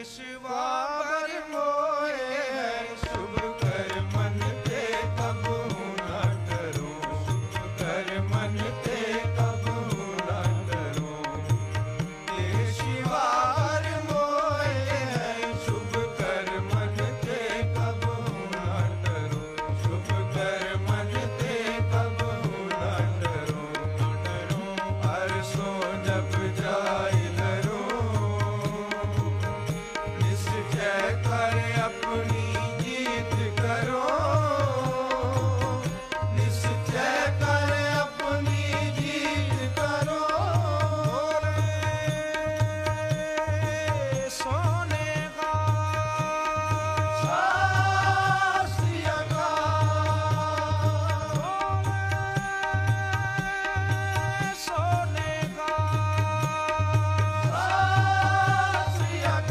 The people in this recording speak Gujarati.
વિશ્વા